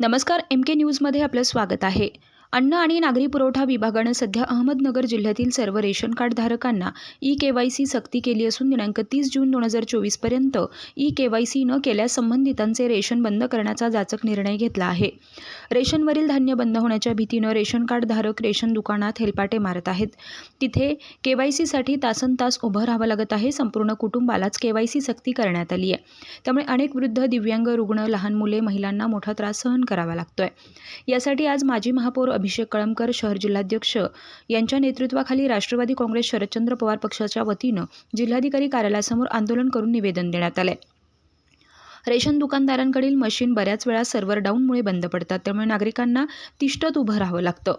नमस्कार एम के न्यूजमध्ये आपलं स्वागत आहे. अन्न आणि नागरी पुरवठा विभागानं सध्या अहमदनगर जिल्ह्यातील सर्व रेशन कार्ड धारकांना ई के वाय सी सक्ती केली असून दिनांक तीस जून दोन हजार चोवीसपर्यंत ई के वाय सी न केल्यास संबंधितांचे रेशन बंद करण्याचा जाचक निर्णय घेतला आहे. रेशनवरील धान्य बंद होण्याच्या भीतीनं रेशन कार्ड धारक रेशन दुकानात हेलपाटे मारत आहेत. तिथे के वाय सीसाठी तासन तास उभं राहावं लागत आहे. संपूर्ण कुटुंबालाच के वाय सी सक्ती करण्यात आली आहे. त्यामुळे अनेक वृद्ध दिव्यांग रुग्ण लहान मुले महिलांना मोठा त्रास सहन करावा लागतोय. यासाठी आज माजी महापौर अभिषेक कळमकर शहर जिल्हाध्यक्ष यांच्या नेतृत्वाखाली राष्ट्रवादी काँग्रेस शरदचंद्र पवार पक्षाच्या वतीनं जिल्हाधिकारी कार्यालयासमोर आंदोलन करून निवेदन देण्यात आलंय. रेशन दुकानदारांकडील मशीन बऱ्याच वेळा सर्व्हर डाऊनमुळे बंद पडतात. त्यामुळे नागरिकांना तिष्ठत उभं राहावं लागतं.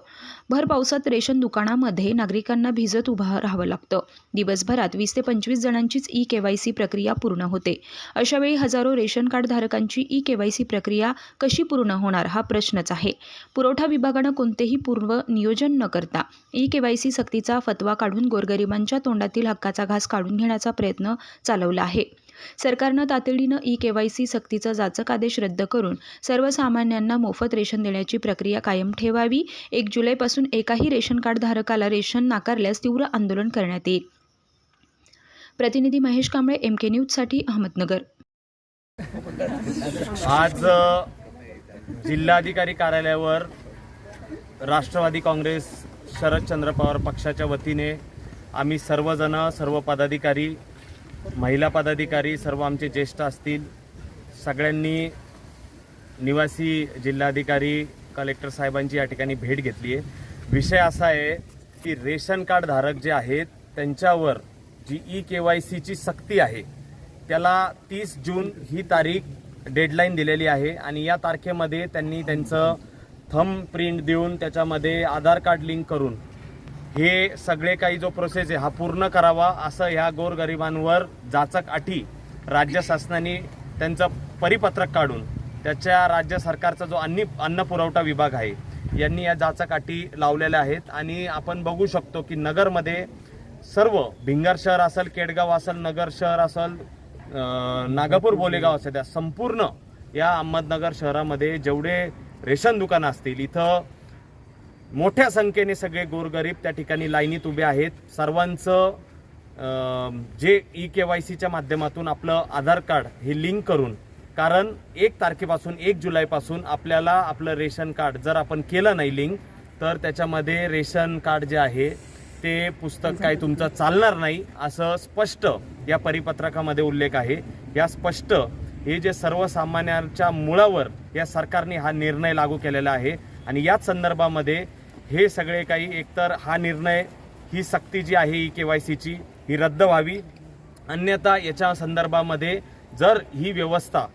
भर पावसात रेशन दुकानामध्ये नागरिकांना भिजत उभं राहावं लागतं. दिवसभरात वीस ते पंचवीस जणांचीच ई के वाय सी प्रक्रिया पूर्ण होते. अशावेळी हजारो रेशन कार्ड धारकांची ई के वाय सी प्रक्रिया कशी पूर्ण होणार हा प्रश्नच आहे. पुरवठा विभागानं कोणतेही पूर्व नियोजन न करता ई के वाय सी सक्तीचा फतवा काढून गोरगरिबांच्या तोंडातील हक्काचा घास काढून घेण्याचा प्रयत्न चालवला आहे. सरकारनं तातडीनं ई के वाय सी सक्तीचा जाचक आदेश रद्द करून सर्वसामान्यांना मोफत रेशन देण्याची प्रक्रिया कायम ठेवावी. एक जुलैपासून एकाही रेशन कार्ड धारकाला रेशन नाकारल्यास तीव्र आंदोलन करण्यात येईल. प्रतिनिधी महेश कांबळे एम के न्यूजसाठी अहमदनगर. आज जिल्हाधिकारी कार्यालयावर राष्ट्रवादी काँग्रेस शरदचंद्र पवार पक्षाच्या वतीने आम्ही सर्वजण सर्व पदाधिकारी महिला पदाधिकारी सर्व आमचे ज्येष्ठ असतील. सगळ्यांनी निवासी जिल्हाधिकारी कलेक्टर साहेबांची या ठिकाणी भेट घेतली आहे. विषय असा आहे की रेशन कार्ड धारक जे आहेत त्यांच्यावर जी ई के वाय सीची सक्ती आहे त्याला तीस जून ही तारीख डेडलाईन दिलेली आहे आणि या तारखेमध्ये त्यांनी त्यांचं थंब प्रिंट देऊन त्याच्यामध्ये आधार कार्ड लिंक करून हे सगळे काही जो प्रोसेस आहे हा पूर्ण करावा असं ह्या गोरगरिबांवर जाचक अटी राज्य शासनाने त्यांचं परिपत्रक काढून त्याच्या राज्य सरकारचा जो अन्नी अन्न पुरवठा विभाग आहे यांनी या जाचक अटी लावलेल्या आहेत. आणि आपण बघू शकतो की नगरमध्ये सर्व भिंगार शहर असेल केडगाव असेल नगर शहर असेल नागापूर बोलेगाव असेल त्या संपूर्ण या अहमदनगर शहरामध्ये जेवढे रेशन दुकानं असतील इथं मोठ्या संख्येने सगळे गोरगरीब त्या ठिकाणी लाईनीत उभे आहेत. सर्वांचं जे ई के वाय सीच्या माध्यमातून आपलं आधार कार्ड हे लिंक करून कारण एक तारखेपासून एक जुलैपासून आपल्याला आपलं रेशन कार्ड जर आपण केलं नाही लिंक तर त्याच्यामध्ये रेशन कार्ड जे आहे ते पुस्तक काय तुमचं चालणार नाही असं स्पष्ट या परिपत्रकामध्ये उल्लेख आहे. या स्पष्ट हे जे सर्वसामान्यांच्या मुळावर या सरकारने हा निर्णय लागू केलेला आहे. आणि याच संदर्भामध्ये हे सगळे काही एकतर हा निर्णय ही सक्ती जी आहे ई के वाय सीची ही रद्द व्हावी. अन्यथा याच्या संदर्भामध्ये जर ही व्यवस्था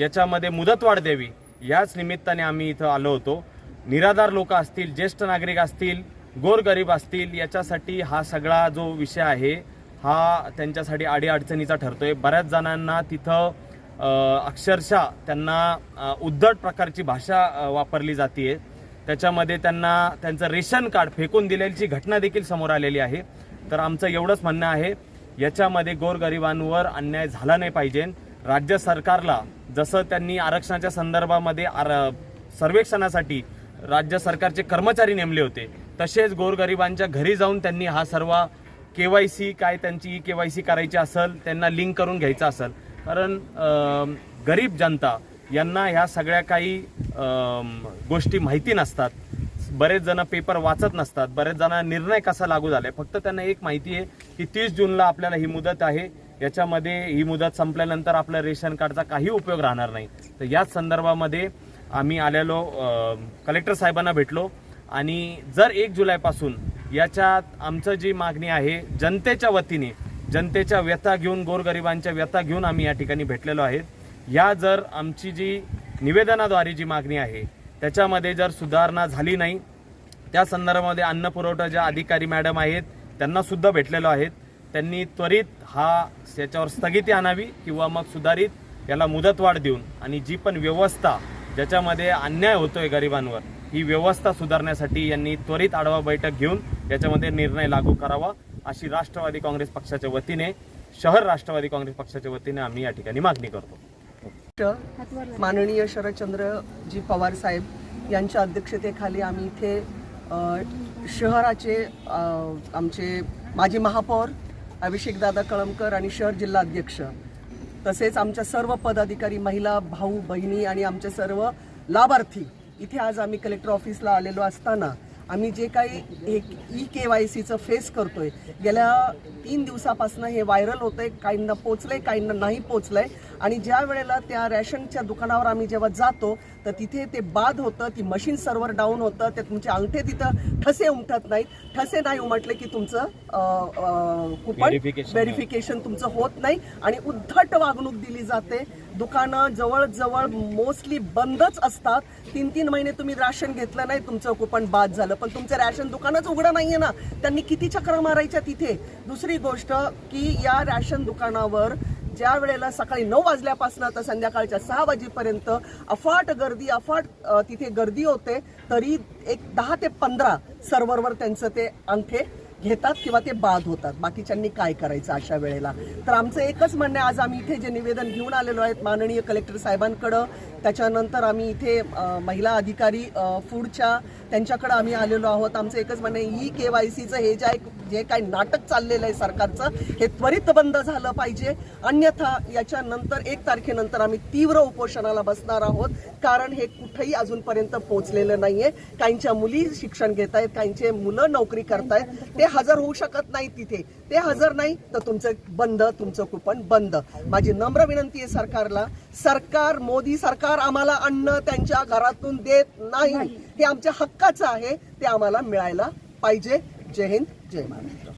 याच्यामध्ये मुदतवाढ द्यावी याच निमित्ताने आम्ही इथं आलो होतो. निराधार लोक असतील ज्येष्ठ नागरिक असतील गोरगरीब असतील याच्यासाठी हा सगळा जो विषय आहे हा त्यांच्यासाठी अडीअडचणीचा ठरतो आहे बऱ्याच जणांना तिथं अक्षरशः त्यांना उद्धट प्रकारची भाषा वापरली जाते त्याच्यामध्ये त्यांना त्यांचं रेशन कार्ड फेकून दिलेली घटना देखील समोर आलेली आहे. तर आमचं एवढंच म्हणणं आहे याच्यामध्ये गोरगरिबांवर अन्याय झाला नाही पाहिजे. राज्य सरकारला जसं त्यांनी आरक्षणाच्या संदर्भामध्ये आर- सर्वेक्षणासाठी राज्य सरकारचे कर्मचारी नेमले होते तसेच गोरगरिबांच्या घरी जाऊन त्यांनी हा सर्व के वाय सी काय त्यांची ई के वाय सी करायची असेल त्यांना लिंक करून घ्यायचं असेल. कारण गरीब जनता यांना ह्या सगळ्या काही गोष्टी माहिती नसतात. बरेच जण पेपर वाचत नसतात. बरेच जण निर्णय कसा लागू झालाय? फक्त त्यांना एक माहिती आहे की तीस जूनला आपल्याला ही मुदत आहे. याच्यामध्ये ही मुदत संपल्यानंतर आपल्या रेशन कार्डचा काही उपयोग राहणार नाही. तर याच संदर्भामध्ये आम्ही आलेलो कलेक्टर साहेबांना भेटलो. आणि जर एक जुलैपासून याच्यात आमचं जी मागणी आहे जनतेच्या वतीने जनतेच्या व्यथा घेऊन गोरगरिबांच्या व्यथा घेऊन आम्ही या ठिकाणी भेटलेलो आहेत या जर आमची जी निवेदनाद्वारे जी मागणी आहे त्याच्यामध्ये जर सुधारणा झाली नाही त्या संदर्भामध्ये अन्न पुरवठा ज्या अधिकारी मॅडम आहेत त्यांनासुद्धा भेटलेलो आहेत. त्यांनी त्वरित हा याच्यावर स्थगिती आणावी किंवा मग सुधारित याला मुदतवाढ देऊन आणि जी पण व्यवस्था ज्याच्यामध्ये अन्याय होतोय गरिबांवर ही व्यवस्था सुधारण्यासाठी यांनी त्वरित आढावा बैठक घेऊन याच्यामध्ये निर्णय लागू करावा अशी राष्ट्रवादी काँग्रेस पक्षाच्या वतीने शहर राष्ट्रवादी काँग्रेस पक्षाच्या वतीने आम्ही या ठिकाणी मागणी करतो. अध्यक्ष माननीय शरदचंद्रजी पवार साहेब यांच्या अध्यक्षतेखाली आम्ही इथे शहराचे आमचे माजी महापौर अभिषेकदादा कळमकर आणि शहर जिल्हा अध्यक्ष तसेच आमच्या सर्व पदाधिकारी महिला भाऊ बहिणी आणि आमचे सर्व लाभार्थी इथे आज आम्ही कलेक्टर ऑफिसला आलेलो असताना आम्ही जे काही एक ई के वाय सीचं फेस करतोय गेल्या तीन दिवसापासून हे व्हायरल होतंय काहींना पोचलंय काहींना नाही पोचलंय. आणि ज्या वेळेला त्या रॅशनच्या दुकानावर आम्ही जेव्हा जातो तर तिथे ते बाद होतं ती मशीन सर्व्हर डाऊन होतं ते तुमचे अंगठे तिथं ठसे उमटत नाहीत. ठसे नाही उमटले की तुमचं कुपन. व्हेरिफिकेशन तुमचं होत नाही. आणि उद्धट वागणूक दिली जाते. दुकानं जवळजवळ मोस्टली बंदच असतात. तीन तीन महिने तुम्ही राशन घेतलं नाही तुमचं कुपन बाद झालं. पण तुमचं रॅशन दुकानच उघडं नाहीये ना. त्यांनी किती चक्र मारायच्या तिथे? दुसरी गोष्ट की या रॅशन दुकानावर ज्या वेळेला सकाळी नऊ वाजल्यापासून तर संध्याकाळच्या सहा वाजेपर्यंत अफाट गर्दी अफाट तिथे गर्दी होते तरी एक दहा ते पंधरा सर्व्हरवर त्यांचं ते अंगठे घेतात किंवा ते बाद होतात? बाकीच्यांनी काय करायचं अशा वेळेला? तर आमचं एकच म्हणणं आहे आज आम्ही इथे जे निवेदन घेऊन आलेलो आहेत माननीय कलेक्टर साहेबांकडं त्याच्यानंतर आम्ही इथे महिला अधिकारी फूडच्या त्यांच्याकडं आम्ही आलेलो आहोत. आमचं एकच म्हणणं आहे ई के वाय सीचं हे जे एक जे काही नाटक चाललेलं आहे सरकारचं हे त्वरित बंद झालं पाहिजे. अन्यथा याच्यानंतर एक तारखेनंतर आम्ही तीव्र उपोषणाला बसणार आहोत. कारण हे कुठेही अजूनपर्यंत पोहोचलेलं नाहीये. काहींच्या मुली शिक्षण घेत आहेत काहींचे मुलं नोकरी करतायत ते हजर होऊ शकत नाही तिथे. ते हजर नाही तर तुमचं बंद तुमचं कुपन बंद. माझी नम्र विनंती आहे सरकारला सरकार मोदी सरकार आम्हाला अन्न त्यांच्या घरातून देत नाही. हे आमच्या हक्काचं आहे ते आम्हाला मिळायला पाहिजे. जय हिंद. जय महाराष्ट्र